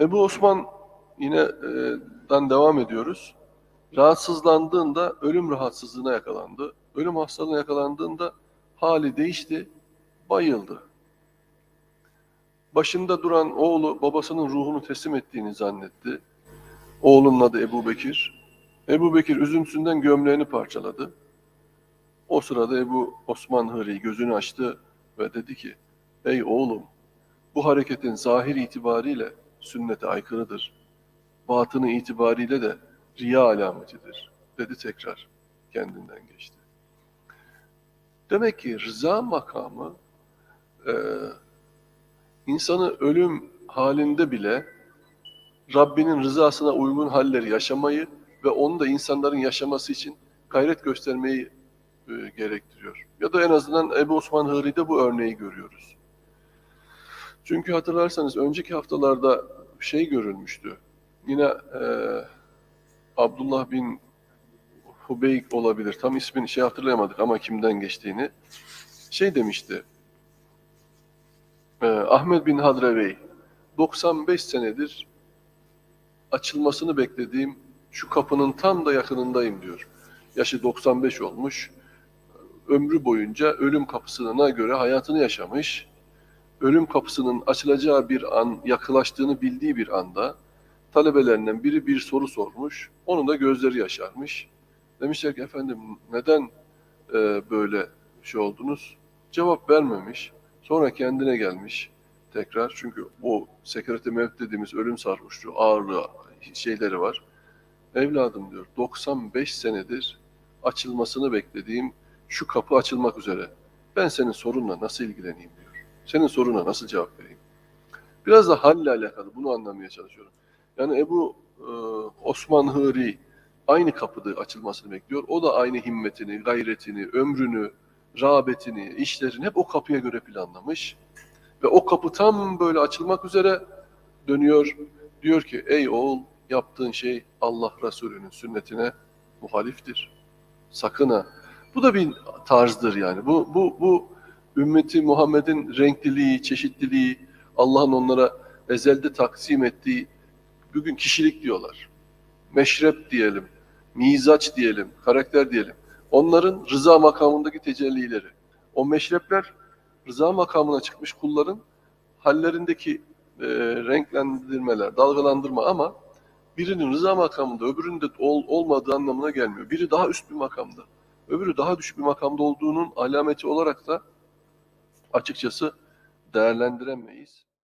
Ebu Osman yine e, dan devam ediyoruz. Rahatsızlandığında ölüm rahatsızlığına yakalandı. Ölüm hastalığına yakalandığında hali değişti, bayıldı. Başında duran oğlu babasının ruhunu teslim ettiğini zannetti. Oğlunun adı Ebu Bekir. Ebu Bekir üzüntüsünden gömleğini parçaladı. O sırada Ebu Osman Hıri gözünü açtı ve dedi ki, Ey oğlum, bu hareketin zahir itibariyle sünnete aykırıdır. Batını itibariyle de riya alametidir, dedi tekrar. Kendinden geçti. Demek ki rıza makamı e, insanı ölüm halinde bile Rabbinin rızasına uygun halleri yaşamayı ve onu da insanların yaşaması için gayret göstermeyi e, gerektiriyor. Ya da en azından Ebu Osman Hıri'de bu örneği görüyoruz. Çünkü hatırlarsanız önceki haftalarda şey görülmüştü. Yine e, Abdullah bin Hubeyk olabilir. Tam ismini şey hatırlayamadık ama kimden geçtiğini. Şey demişti. e, Ahmet bin Hadrevey 95 senedir açılmasını beklediğim şu kapının tam da yakınındayım diyor. Yaşı 95 olmuş. Ömrü boyunca ölüm kapısına göre hayatını yaşamış. Ölüm kapısının açılacağı bir an yaklaştığını bildiği bir anda talebelerinden biri bir soru sormuş. Onun da gözleri yaşarmış. Demişler ki efendim neden e, böyle şey oldunuz? Cevap vermemiş. Sonra kendine gelmiş tekrar. Çünkü o sekrete mevt dediğimiz ölüm sarhoşluğu, ağırlığı şeyleri var. Evladım diyor 95 senedir açılmasını beklediğim şu kapı açılmak üzere. Ben senin sorunla nasıl ilgileneyim diyor. Senin soruna nasıl cevap vereyim? Biraz da halle alakalı bunu anlamaya çalışıyorum. Yani Ebu e, Osman Hıri aynı kapıda açılmasını bekliyor. O da aynı himmetini, gayretini, ömrünü, rağbetini, işlerini hep o kapıya göre planlamış. Ve o kapı tam böyle açılmak üzere dönüyor. Diyor ki ey oğul yaptığın şey Allah Resulü'nün sünnetine muhaliftir. Sakın ha. Bu da bir tarzdır yani. Bu, bu, bu ümmeti Muhammed'in renkliliği, çeşitliliği, Allah'ın onlara ezelde taksim ettiği bugün kişilik diyorlar. Meşrep diyelim, mizaç diyelim, karakter diyelim. Onların rıza makamındaki tecellileri. O meşrepler rıza makamına çıkmış kulların hallerindeki e, renklendirmeler, dalgalandırma ama birinin rıza makamında öbürünün de ol, olmadığı anlamına gelmiyor. Biri daha üst bir makamda, öbürü daha düşük bir makamda olduğunun alameti olarak da açıkçası değerlendiremeyiz.